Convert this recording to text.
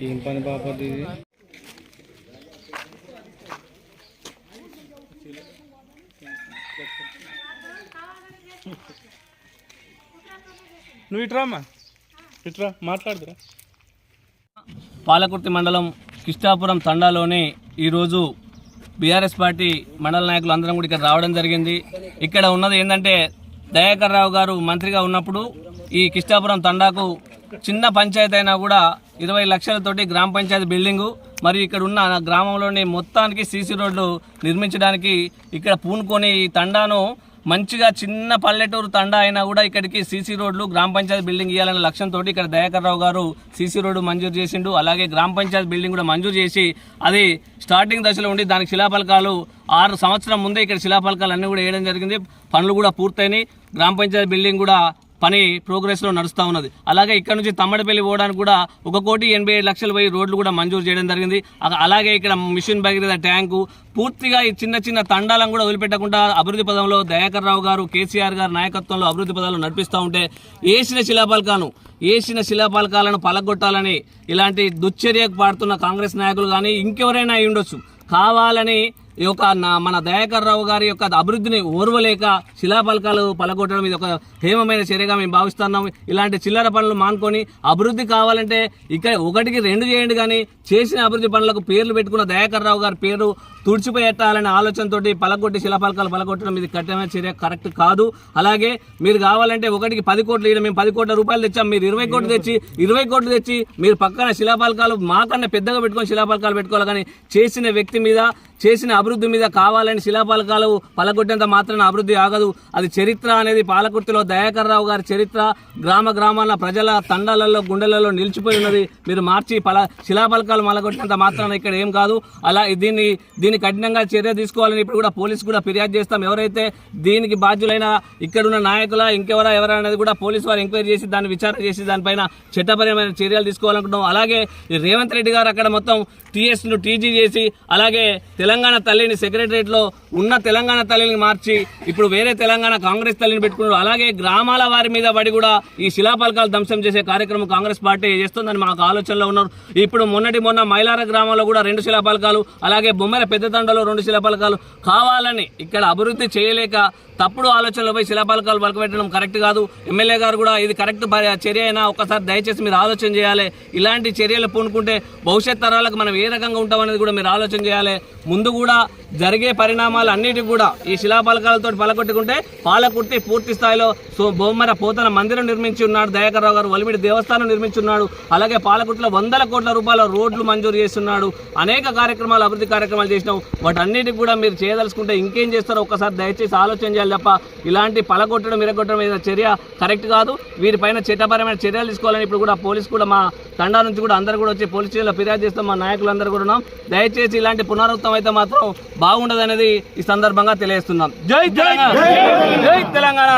ఏం పని బాపది ఇది. నువ్వు ఇట్రా అమ్మా ఇట్రా మాట్లాడుతురా పాలకుర్తి మండలం కిష్టాపురం తండాలోని ఈరోజు బీఆర్ఎస్ పార్టీ మండల నాయకులు అందరం కూడా ఇక్కడ రావడం జరిగింది. ఇక్కడ ఉన్నది ఏంటంటే దయాకర్ రావు గారు మంత్రిగా ఉన్నప్పుడు ఈ కిష్టాపురం తండాకు చిన్న పంచాయతీ అయినా కూడా ఇరవై లక్షలతోటి గ్రామ పంచాయతీ బిల్డింగు మరియు ఇక్కడ ఉన్న గ్రామంలోని మొత్తానికి సీసీ రోడ్లు నిర్మించడానికి ఇక్కడ పూనుకొని ఈ తండాను మంచిగా చిన్న పల్లెటూరు తండా అయినా కూడా ఇక్కడికి సీసీ రోడ్లు గ్రామ పంచాయతీ బిల్డింగ్ ఇవ్వాలనే లక్ష్యంతో ఇక్కడ దయాకర్ రావు గారు సీసీ రోడ్డు మంజూరు చేసిండు. అలాగే గ్రామ పంచాయతీ బిల్డింగ్ కూడా మంజూరు చేసి అది స్టార్టింగ్ దశలో ఉండి దానికి శిలాఫలకాలు ఆరు సంవత్సరం ముందే ఇక్కడ శిలాఫలకాలు అన్నీ కూడా వేయడం జరిగింది. పనులు కూడా పూర్తయినాయి. గ్రామ పంచాయతీ బిల్డింగ్ కూడా పని ప్రోగ్రెస్లో నడుస్తూ ఉన్నది. అలాగే ఇక్కడ నుంచి తమ్మడిపల్లి పోవడానికి కూడా ఒక కోటి ఎనభై ఏడు లక్షలు పోయి రోడ్లు కూడా మంజూరు చేయడం జరిగింది. అలాగే ఇక్కడ మిషన్ భగీరథ ట్యాంకు పూర్తిగా ఈ చిన్న చిన్న తండాలను కూడా వదిలిపెట్టకుండా అభివృద్ధి పదంలో దయాకర్ రావు గారు కేసీఆర్ గారు నాయకత్వంలో అభివృద్ధి పదాలు నడిపిస్తూ ఉంటే వేసిన శిలాపాలకాను వేసిన శిలాపాలకాలను పలగొట్టాలని ఇలాంటి దుశ్చర్యకు పాడుతున్న కాంగ్రెస్ నాయకులు కానీ ఇంకెవరైనా అయి ఉండొచ్చు. కావాలని ఈ యొక్క నా- మన దయాకర్ రావు గారి యొక్క అభివృద్ధిని ఓర్వలేక శిలాఫలకాలు పలగొట్టడం ఇది ఒక హేమమైన చర్యగా మేము భావిస్తున్నాం. ఇలాంటి చిల్లర పనులు మానుకొని అభివృద్ధి కావాలంటే ఇక్కడ ఒకటికి రెండు చేయండి కానీ చేసిన అభివృద్ధి పనులకు పేర్లు పెట్టుకున్న దయాకర్ రావు గారి పేరు తుడిచిపోయేట్టాలనే ఆలోచనతోటి పలగొట్టి శిలాపలకాలు పలగొట్టడం ఇది కఠినమైన చర్య కరెక్ట్ కాదు. అలాగే మీరు కావాలంటే ఒకటికి పది కోట్లు ఇవ్వడం మేము పది కోట్ల రూపాయలు తెచ్చాం మీరు ఇరవై కోట్లు తెచ్చి ఇరవై కోట్లు తెచ్చి మీరు పక్కన శిలాఫలకాలు మాకన్నా పెద్దగా పెట్టుకొని శిలాఫలకాలు పెట్టుకోవాలి కానీ చేసిన వ్యక్తి మీద చేసిన అభివృద్ధి మీద కావాలని శిలాపలకాలు పలగొట్టేంత మాత్రాన అభివృద్ధి ఆగదు. అది చరిత్ర అనేది పాలకుర్తిలో దయాకర్ రావు గారి చరిత్ర. గ్రామ గ్రామాల ప్రజల తండాలలో గుండెలలో నిలిచిపోయి ఉన్నది. మీరు మార్చి పల శిలాపలకాలు మలగొట్టినంత మాత్రాన ఇక్కడ ఏం కాదు. అలా దీన్ని దీన్ని కఠినంగా చర్య తీసుకోవాలని ఇప్పుడు కూడా పోలీసు కూడా ఫిర్యాదు చేస్తాం. ఎవరైతే దీనికి బాధ్యులైన ఇక్కడున్న నాయకుల ఇంకెవరా ఎవరా అనేది కూడా పోలీసు వారు ఎంక్వైరీ చేసి దాన్ని విచారణ చేసి దానిపైన చట్టపరమైన చర్యలు తీసుకోవాలనుకుంటున్నాం. అలాగే రేవంత్ రెడ్డి గారు అక్కడ మొత్తం టీఎస్ను టీజీ చేసి అలాగే తెలంగాణ తల్లి తల్లిని సెక్రటరియట్లో ఉన్న తెలంగాణ తల్లిని మార్చి ఇప్పుడు వేరే తెలంగాణ కాంగ్రెస్ తల్లిని పెట్టుకున్నారు. అలాగే గ్రామాల వారి మీద పడి కూడా ఈ శిలాపలకాలు ధ్వంసం చేసే కార్యక్రమం కాంగ్రెస్ పార్టీ చేస్తుందని మాకు ఆలోచనలో ఉన్నారు. ఇప్పుడు మొన్నటి మొన్న మైలార గ్రామంలో కూడా రెండు శిలాపలకాలు అలాగే బొమ్మల పెద్దతండలో రెండు శిలాపలకాలు కావాలని ఇక్కడ అభివృద్ధి చేయలేక తప్పుడు ఆలోచనలు పోయి శిలాపలకాలు పలకబెట్టడం కరెక్ట్ కాదు. ఎమ్మెల్యే గారు కూడా ఇది కరెక్ట్ చర్య అయినా ఒకసారి దయచేసి మీరు ఆలోచన చేయాలి. ఇలాంటి చర్యలు పూనుకుంటే భవిష్యత్ తరాలకు మనం ఏ రకంగా ఉంటామనేది కూడా మీరు ఆలోచన చేయాలి. ముందు కూడా జరిగే పరిణామాలు అన్నిటికి కూడా ఈ శిలాపలకాలతో పలకొట్టుకుంటే పాలకుర్తి పూర్తి స్థాయిలో సో బొమ్మర పోతన మందిరం నిర్మించి ఉన్నాడు. దయాకర్ రావు గారు వలిమిడి దేవస్థానం నిర్మించున్నాడు అలాగే పాలకుర్తిలో వందల కోట్ల రూపాయల రోడ్లు మంజూరు చేస్తున్నాడు అనేక కార్యక్రమాలు అభివృద్ధి కార్యక్రమాలు చేసినాం. వాటన్నిటికి కూడా మీరు చేయదలుచుకుంటే ఇంకేం చేస్తారో ఒక్కసారి దయచేసి ఆలోచన చేయాలి. చేయాలి తప్ప ఇలాంటి పలగొట్టడం ఇరగొట్టడం మీద చర్య కరెక్ట్ కాదు. వీరిపైన చట్టపరమైన చర్యలు తీసుకోవాలని ఇప్పుడు కూడా పోలీసు కూడా మా తండా నుంచి కూడా అందరూ కూడా వచ్చి పోలీస్ స్టేషన్లో ఫిర్యాదు చేస్తాం. మా నాయకులందరూ కూడా ఉన్నాం. దయచేసి ఇలాంటి పునరుత్వం అయితే మాత్రం బాగుండదనేది ఈ సందర్భంగా తెలియజేస్తున్నాం. జై తెలంగాణ! జై తెలంగాణ!